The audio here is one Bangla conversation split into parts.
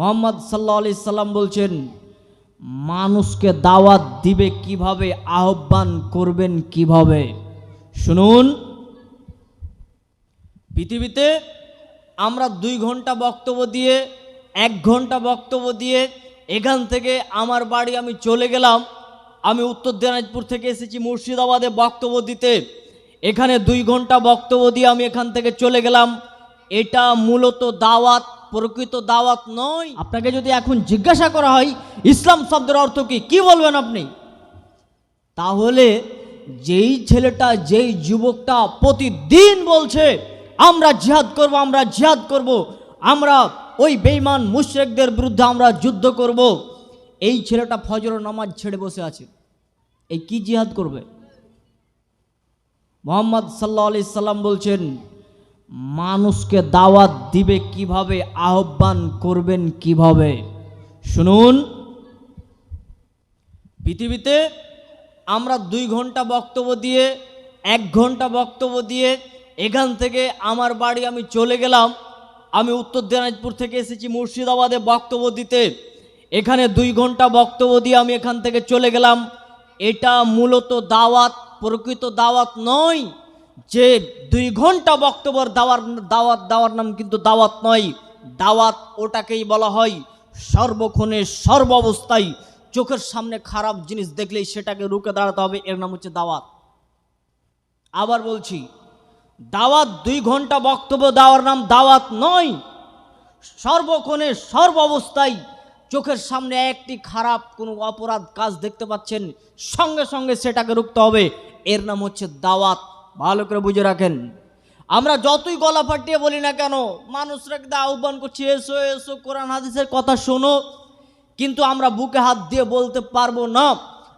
মোহাম্মদ সাল্লা সাল্লাম বলছেন, মানুষকে দাওয়াত দিবে কীভাবে? আহ্বান করবেন কীভাবে? শুনুন। পৃথিবীতে আমরা দুই ঘণ্টা বক্তব্য দিয়ে, এক ঘণ্টা বক্তব্য দিয়ে এখান থেকে আমার বাড়ি আমি চলে গেলাম। আমি উত্তর দিনাজপুর থেকে এসেছি মুর্শিদাবাদে বক্তব্য দিতে। এখানে দুই ঘণ্টা বক্তব্য দিয়ে আমি এখান থেকে চলে গেলাম। এটা মূলত দাওয়াত প্রকৃত দাওয়াত নয়। আপনাকে যদি এখন জিজ্ঞাসা করা হয়, ইসলাম শব্দের অর্থ কি? কি বলবেন আপনি? তাহলে যেই ছেলেটা, যেই যুবকটা প্রতিদিন বলছে, আমরা জিহাদ করব, আমরা জিহাদ করব, আমরা ওই বেইমান মুশরেকদের বিরুদ্ধে আমরা যুদ্ধ করব। এই ছেলেটা ফজর নামাজ ছেড়ে বসে আছে। এই কি জিহাদ করবে? মোহাম্মদ সাল্লা আলি সাল্লাম বলছেন মানুষকে দাওয়াত দিবে কীভাবে, আহ্বান করবেন কীভাবে? শুনুন। পৃথিবীতে আমরা দুই ঘণ্টা বক্তব্য দিয়ে, এক ঘণ্টা বক্তব্য দিয়ে এখান থেকে আমার বাড়ি আমি চলে গেলাম। আমি উত্তর দিনাজপুর থেকে এসেছি মুর্শিদাবাদে বক্তব্য দিতে। এখানে দুই ঘণ্টা বক্তব্য দিয়ে আমি এখান থেকে চলে গেলাম। এটা মূলত দাওয়াত, প্রকৃত দাওয়াত নয়। যে দুই ঘণ্টা বক্তব্যের দাওয়ার, দাওয়াত, দেওয়ার নাম কিন্তু দাওয়াত নয়, দাওয়াত ওটাকেই বলা হয় সর্বক্ষণে সর্ব অবস্থায় চোখের সামনে খারাপ জিনিস দেখলেই সেটাকে রুখে দাঁড়াতে হবে, এর নাম হচ্ছে দাওয়াত। আবার বলছি, দাওয়াত দুই ঘণ্টা বক্তব্য দেওয়ার নাম দাওয়াত নয়, সর্বক্ষণে সর্ব অবস্থায় চোখের সামনে একটি খারাপ কোনো অপরাধ কাজ দেখতে পাচ্ছেন, সঙ্গে সঙ্গে সেটাকে রুখতে হবে, এর নাম হচ্ছে দাওয়াত। ভালো করে বুঝে রাখেন। আমরা যতই গলা ফাটিয়ে বলি না কেন, মানুষরা কিন্তু আহ্বান করছি, এসো এসো, কোরআন, হাদিসের কথা শোনো। কিন্তু আমরা বুকে হাত দিয়ে বলতে পারব না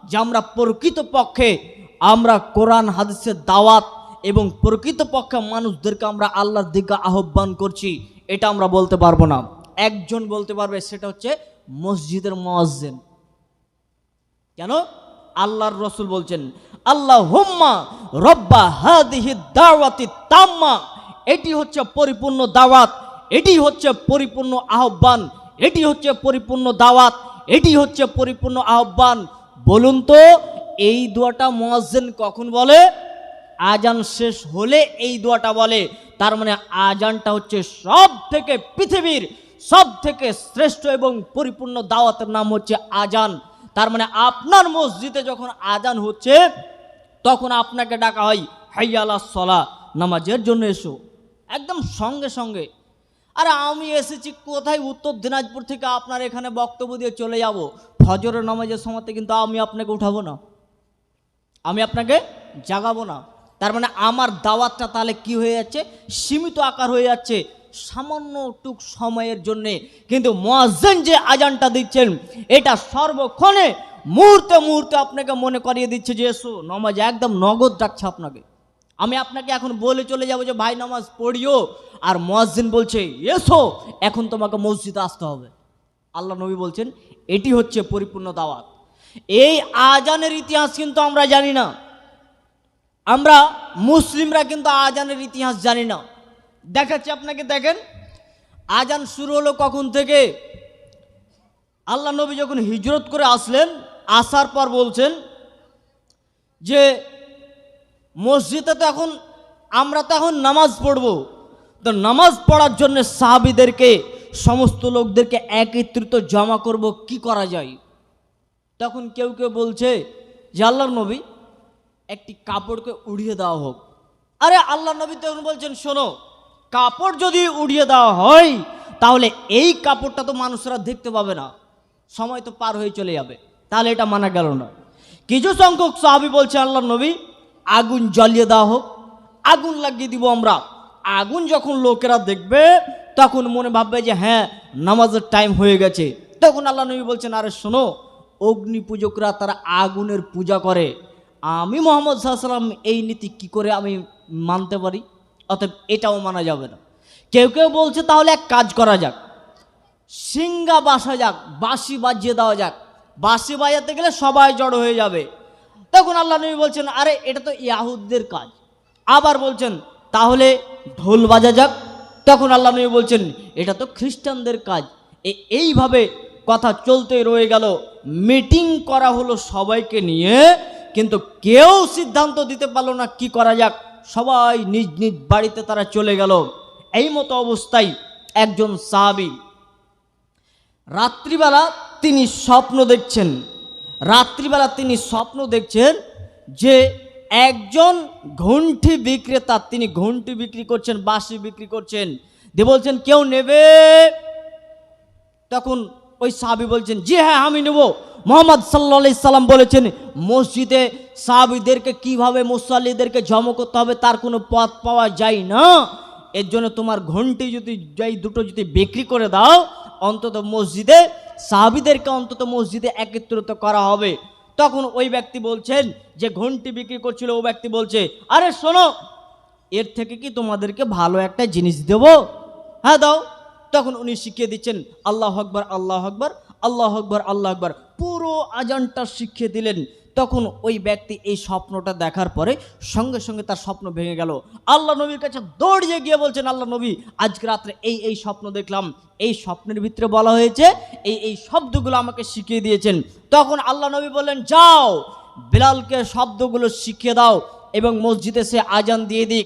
যে আমরা প্রকৃত পক্ষে আমরা কোরআন, হাদিসের দাওয়াত এবং প্রকৃত পক্ষে মানুষদেরকে আমরা আল্লাহর দিকে আহ্বান করছি, এটা আমরা বলতে পারব না। একজন বলতে পারবে, সেটা হচ্ছে মসজিদের মোয়াজ্জেন। কেন? আল্লাহর রসুল বলছেন আল্লাহ হুম্মা রব্বা হাদিহি দাওয়াতি তাম্মা। এটি হচ্ছে পরিপূর্ণ দাওয়াত, এটি হচ্ছে পরিপূর্ণ আহ্বান, এটি হচ্ছে পরিপূর্ণ দাওয়াত, এটি হচ্ছে পরিপূর্ণ আহ্বান। বলুন তো, এই দোয়াটা মোয়াজ্জেন কখন বলে? আজান শেষ হলে এই দোয়াটা বলে। তার মানে আজানটা হচ্ছে সব থেকে পৃথিবীর সব থেকে শ্রেষ্ঠ এবং পরিপূর্ণ দাওয়াতের নাম হচ্ছে আজান তার মানে আপনার মসজিদে যখন আজান হচ্ছে তখন আপনাকে ডাকা হয় হাইয়ালা সলা, নামাজের জন্য এসো। একদম সঙ্গে সঙ্গে। আরে আমি এসেছি কোথায়? উত্তর দিনাজপুর থেকে আপনার এখানে বক্তব্য দিয়ে চলে যাব। ফজরের নামাজের সময়তে কিন্তু আমি আপনাকে উঠাবো না। আমি আপনাকে জাগাবো না। তার মানে আমার দাওয়াতটা তাহলে কি হয়ে যাচ্ছে? সীমিত আকার হয়ে যাচ্ছে সামান্য টুক সময়ের জন্যে। কিন্তু মোয়াজ্জেন যে আজানটা দিচ্ছেন, এটা সর্বক্ষণে মুহূর্তে মুহূর্তে আপনাকে মনে করিয়ে দিচ্ছে যে এসো, নমাজ একদম নগদ ডাকছে আপনাকে। আমি আপনাকে এখন বলে চলে যাব যে, ভাই, নামাজ পড়িও। আর মোয়াজ্জিন বলছে, এসো, এখন তোমাকে মসজিদে আসতে হবে। আল্লাহ নবী বলছেন, এটি হচ্ছে পরিপূর্ণ দাওয়াত। এই আজানের ইতিহাস কিন্তু আমরা জানি না। আমরা মুসলিমরা কিন্তু আজানের ইতিহাস জানি না। দেখাচ্ছি আপনাকে, দেখেন, আজান শুরু হলো কখন থেকে? আল্লাহ নবী যখন হিজরত করে আসলেন আসার পর বলছেন যে, মসজিদে তো এখন, আমরা তো এখন নামাজ পড়ব। তো নামাজ পড়ার জন্য সাহাবিদেরকে, সমস্ত লোকদেরকে একত্রিত জমা করব, কি করা যায়? তখন কেউ কেউ বলছে যে, আল্লাহর নবী একটি কাপড়কে উড়িয়ে দেওয়া হোক। আরে আল্লাহ নবী তখন বলছেন, শোনো, কাপড় যদি উড়িয়ে দেওয়া হয়, তাহলে এই কাপড়টা তো মানুষরা দেখতে পাবে না। সময় তো পার হয়ে চলে যাবে। তাহলে এটা মানা গেল না। কিছু সংখ্যক সাহাবি বলছে আল্লাহ নবী, আগুন জ্বালিয়ে দেওয়া হোক, আগুন লাগিয়ে দিব আমরা। আগুন যখন লোকেরা দেখবে, তখন মনে ভাববে যে হ্যাঁ নামাজের টাইম হয়ে গেছে। তখন আল্লাহ নবী বলছেন, আরে শোনো, অগ্নি পূজকরা তারা আগুনের পূজা করে। আমি মোহাম্মদ সাল্লাম এই নীতি কি করে আমি মানতে পারি? অতএব এটাও মানা যাবে না। কেউ কেউ বলছে, তাহলে এক কাজ করা যাক সিঙ্গা বাসা যাক, বাঁশি বাজিয়ে দেওয়া যাক। বাঁশি বাজাতে গেলে সবাই জড়ো হয়ে যাবে। তখন আল্লাহ নবী বলছেন, আরে, এটা তো ইয়াহুদদের কাজ। আবার বলছেন, তাহলে ঢোল বাজা যাক। তখন আল্লাহ নবী বলছেন, এটা তো খ্রিস্টানদের কাজ। এইভাবে কথা চলতে রয়ে গেল। মিটিং করা হলো সবাইকে নিয়ে, কিন্তু কেউ সিদ্ধান্ত দিতে পারল না, কি করা যাক? সবাই নিজ নিজ বাড়িতে তারা চলে গেল। এই মতো অবস্থায় একজন সাহাবি রাত্রিবেলা তিনি স্বপ্ন দেখছেন। রাত্রিবেলা তিনি স্বপ্ন দেখছেন যে একজন ঘন্টি বিক্রেতা, তিনি ঘন্টি বিক্রি করছেন, বাঁশি বিক্রি করছেন। দিয়ে বলছেন, কেউ নেবে? তখন ওই সাহাবি বলছেন, জি হ্যাঁ আমি নেব। মোহাম্মদ সাল্লা সাল্লাম বলেছেন, মসজিদে সাহাবিদেরকে কীভাবে মুসাল্লিদেরকে জমা করতে হবে তার কোনো পথ পাওয়া যায় না। এর জন্য তোমার ঘন্টি যদি, যাই দুটো যদি বিক্রি করে দাও, অন্তত মসজিদে সাহাবিদেরকে অন্তত মসজিদে একত্রিত করা হবে। তখন ওই ব্যক্তি বলছেন যে, ঘন্টি বিক্রি করছিল। ও ব্যক্তি বলছে, আরে শোনো, এর থেকে কি তোমাদেরকে ভালো একটা জিনিস দেব? হ্যাঁ দাও। তখন উনি শিখিয়ে দিচ্ছেন, আল্লাহ আকবর আল্লাহ আকবর আল্লাহ আকবর আল্লাহ আকবর। পুরো আজানটা শিখিয়ে দিলেন। তখন ওই ব্যক্তি এই স্বপ্নটা দেখার পরে সঙ্গে সঙ্গে তার স্বপ্ন ভেঙে গেল। আল্লাহ নবীর কাছে দৌড়িয়ে গিয়ে বলছেন, আল্লাহ নবী, আজকে রাত্রে এই এই স্বপ্ন দেখলাম। এই স্বপ্নের ভিতরে বলা হয়েছে, এই এই শব্দগুলো আমাকে শিখিয়ে দিয়েছেন। তখন আল্লাহ নবী বললেন, যাও, বিলালকে শব্দগুলো শিখিয়ে দাও এবং মসজিদে সে আজান দিয়ে দিক।